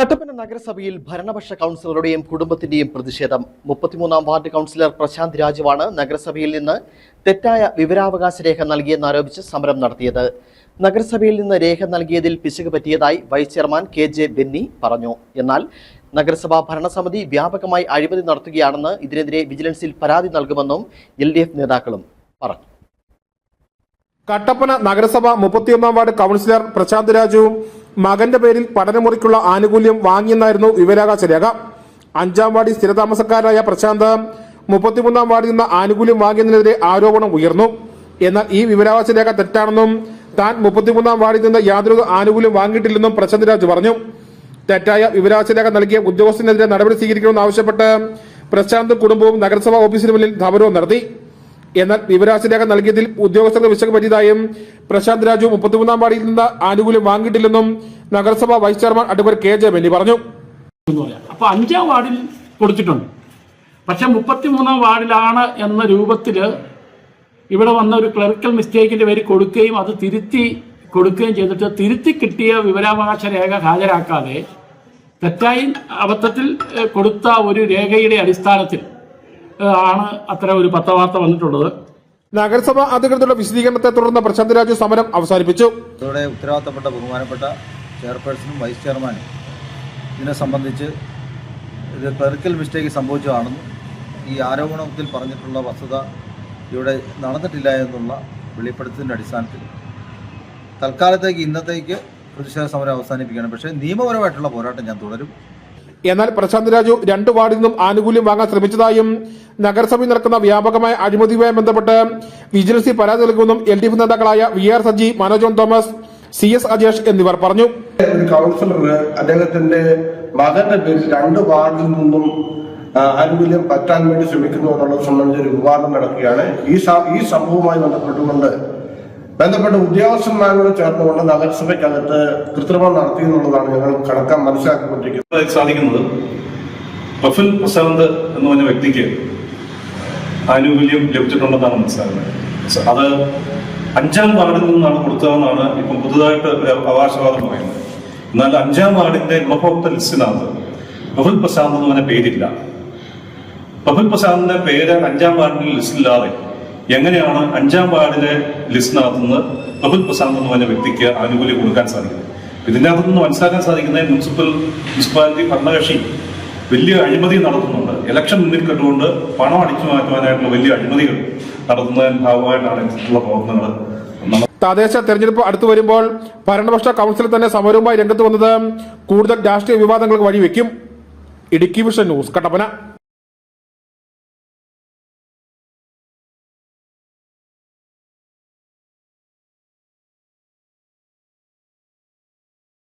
കട്ടപ്പന നഗരസഭയിൽ ഭരണപക്ഷ കൗൺസിലറുടെയും കുടുംബത്തിന്റെയും പ്രതിഷേധം. മുപ്പത്തിമൂന്നാം വാർഡ് കൗൺസിലർ പ്രശാന്ത് രാജുവാണ് നഗരസഭയിൽ നിന്ന് തെറ്റായ വിവരാവകാശ രേഖ നൽകിയെന്നാരോപിച്ച് സമരം നടത്തിയത്. നഗരസഭയിൽ നിന്ന് രേഖ നൽകിയതിൽ പിശക് പറ്റിയതായി vice chairman K J Benny പറഞ്ഞു. എന്നാൽ നഗരസഭാ ഭരണസമിതി വ്യാപകമായി അഴിമതി നടത്തുകയാണെന്ന് ഇതിനെതിരെ വിജിലൻസിൽ പരാതി നൽകുമെന്നും എൽ നേതാക്കളും പറഞ്ഞു. കട്ടപ്പന നഗരസഭ മുപ്പത്തിയൊന്നാം വാർഡ് കൗൺസിലർ പ്രശാന്ത് രാജുവും മകന്റെ പേരിൽ പഠനമുറിക്കുള്ള ആനുകൂല്യം വാങ്ങിയെന്നായിരുന്നു വിവരാകാശ രേഖ അഞ്ചാം വാർഡിൽ സ്ഥിരതാമസക്കാരായ പ്രശാന്ത് മുപ്പത്തിമൂന്നാം വാർഡിൽ നിന്ന് ആനുകൂല്യം വാങ്ങിയതിനെതിരെ ആരോപണം ഉയർന്നു. എന്നാൽ ഈ വിവരാവകാശ രേഖ തെറ്റാണെന്നും താൻ മുപ്പത്തിമൂന്നാം വാർഡിൽ നിന്ന് യാതൊരു ആനുകൂല്യം വാങ്ങിയിട്ടില്ലെന്നും പ്രശാന്ത് രാജു പറഞ്ഞു. തെറ്റായ വിവരാവകാശ രേഖ നൽകിയ ഉദ്യോഗസ്ഥനെതിരെ നടപടി സ്വീകരിക്കണമെന്ന് ആവശ്യപ്പെട്ട് പ്രശാന്ത് കുടുംബവും നഗരസഭാ ഓഫീസിന് മുന്നിൽ ധവരവും നടത്തി. എന്നാൽ വിവരാശ രേഖ നൽകിയതിൽ ഉദ്യോഗസ്ഥർക്ക് വിശക്ക് പറ്റിയതായും പ്രശാന്ത് രാജു മുപ്പത്തിമൂന്നാം വാർഡിൽ നിന്ന് ആനുകൂല്യം വാങ്ങിയിട്ടില്ലെന്നും നഗരസഭാ vice chairman advocate K J പറഞ്ഞു. അപ്പൊ അഞ്ചാം വാർഡിൽ കൊടുത്തിട്ടുണ്ട്. പക്ഷെ മുപ്പത്തിമൂന്നാം വാർഡിലാണ് എന്ന രൂപത്തിൽ ഇവിടെ വന്ന ഒരു ക്ലറിക്കൽ മിസ്റ്റേക്കിന്റെ പേര് കൊടുക്കുകയും അത് തിരുത്തി കൊടുക്കുകയും ചെയ്തിട്ട് തിരുത്തി കിട്ടിയ വിവരാവകാശ രേഖ ഹാജരാക്കാതെ തെറ്റായി അബദ്ധത്തിൽ കൊടുത്ത ഒരു രേഖയുടെ അടിസ്ഥാനത്തിൽ ആണ് അത്തരം ഒരു പത്രവാർത്ത വന്നിട്ടുള്ളത്. നഗരസഭ അധികൃതരുടെ വിശദീകരണത്തെ തുടർന്ന് പ്രശാന്ത് രാജു സമരം അവസാനിപ്പിച്ചു. ഇതോടെ ഉത്തരവാദിത്തപ്പെട്ട ബഹുമാനപ്പെട്ട ചെയർപേഴ്സണും വൈസ് ചെയർമാനും ഇതിനെ സംബന്ധിച്ച് ഇത് ക്ലറിക്കൽ മിസ്റ്റേക്ക് സംഭവിച്ചതാണെന്നും ഈ ആരോപണത്തിൽ പറഞ്ഞിട്ടുള്ള വസ്തുത ഇവിടെ നടന്നിട്ടില്ല എന്നുള്ള വെളിപ്പെടുത്തലിന്റെ അടിസ്ഥാനത്തിൽ തൽക്കാലത്തേക്ക് ഇന്നത്തേക്ക് പ്രതിഷേധ സമരം അവസാനിപ്പിക്കുകയാണ്. പക്ഷേ നിയമപരമായിട്ടുള്ള പോരാട്ടം ഞാൻ തുടരും. എന്നാൽ പ്രശാന്ത് രാജു രണ്ട് വാർഡിൽ നിന്നും ആനുകൂല്യം വാങ്ങാൻ ശ്രമിച്ചതായും നഗരസഭയിൽ നടക്കുന്ന വ്യാപകമായ അഴിമതിയുമായി ബന്ധപ്പെട്ട് വിജിലൻസിൽ പരാതി നൽകുമെന്നും എൽ ഡി എഫ് നേതാക്കളായ വി ആർ സജി മനോജോൺ തോമസ് സി എസ് അജേഷ് എന്നിവർ പറഞ്ഞു. അദ്ദേഹത്തിന്റെ മകന്റെ പേരിൽ രണ്ട് വാർഡിൽ നിന്നും ആനുകൂല്യം പറ്റാൻ വേണ്ടി ശ്രമിക്കുന്നു എന്നുള്ളത് സംബന്ധിച്ച് ഒരു വിവാദം നടക്കുകയാണ്. ഈ ഈ സംഭവവുമായി ബന്ധപ്പെട്ടുകൊണ്ട് ബന്ധപ്പെട്ട ഉദ്യോഗസ്ഥന്മാരോട് ചേർന്നുകൊണ്ട് നഗരസഭയ്ക്കകത്ത് കൃത്രിമം നടത്തി എന്നുള്ളതാണ് ഞങ്ങൾ കണക്കാൻ മനസ്സിലാക്കിക്കൊണ്ടിരിക്കുന്നത്. സാധിക്കുന്നത് പ്രഫുൽ പ്രശാന്ത് എന്ന് പറഞ്ഞ വ്യക്തിക്ക് ആനുകൂല്യം ലഭിച്ചിട്ടുണ്ടെന്നാണ് മനസ്സിലാക്കുന്നത് അത് അഞ്ചാം വാർഡിൽ നിന്നാണ് കൊടുത്തതെന്നാണ് ഇപ്പം പുതുതായിട്ട് അവകാശവാദം പറയുന്നത്. എന്നാൽ അഞ്ചാം വാർഡിന്റെ ഗുണഭോക്തൃ ലിസ്റ്റിനകത്ത് പ്രഫുൽ പ്രശാന്ത് എന്ന് പറഞ്ഞ പേരില്ല. പ്രഫുൽ പ്രശാന്തിന്റെ പേര് അഞ്ചാം വാർഡിന്റെ ലിസ്റ്റില്ലാതെ എങ്ങനെയാണ് അഞ്ചാം വാർഡിലെ ലിസ്റ്റ് നിന്ന് പ്രസാദ് പ്രശാന്ത് എന്ന് പറഞ്ഞ വ്യക്തിക്ക് ആനുകൂല്യം കൊടുക്കാൻ സാധിക്കുന്നത്? ഇതിന്റെ അകത്തുനിന്ന് മനസ്സിലാക്കാൻ സാധിക്കുന്നത് മുനിസിപ്പൽ മുനിസിപ്പാലിറ്റി ഭരണകക്ഷി വലിയ അഴിമതി നടത്തുന്നുണ്ട്. ഇലക്ഷൻ മുന്നിൽ കണ്ടുകൊണ്ട് പണം അടിച്ചു മാറ്റുവാനായിട്ടുള്ള വലിയ അഴിമതികൾ നടത്തുന്നതിന് ഭാഗമായിട്ടാണ് ഇത്തരത്തിലുള്ള പ്രവർത്തനങ്ങൾ തദ്ദേശ തെരഞ്ഞെടുപ്പ് അടുത്തു വരുമ്പോൾ ഭരണപക്ഷ കൗൺസിൽ തന്നെ സമരവുമായി രംഗത്ത് വന്നത് കൂടുതൽ രാഷ്ട്രീയ വിവാദങ്ങൾക്ക് വഴിവെക്കും. Idukki vision news Kattappana.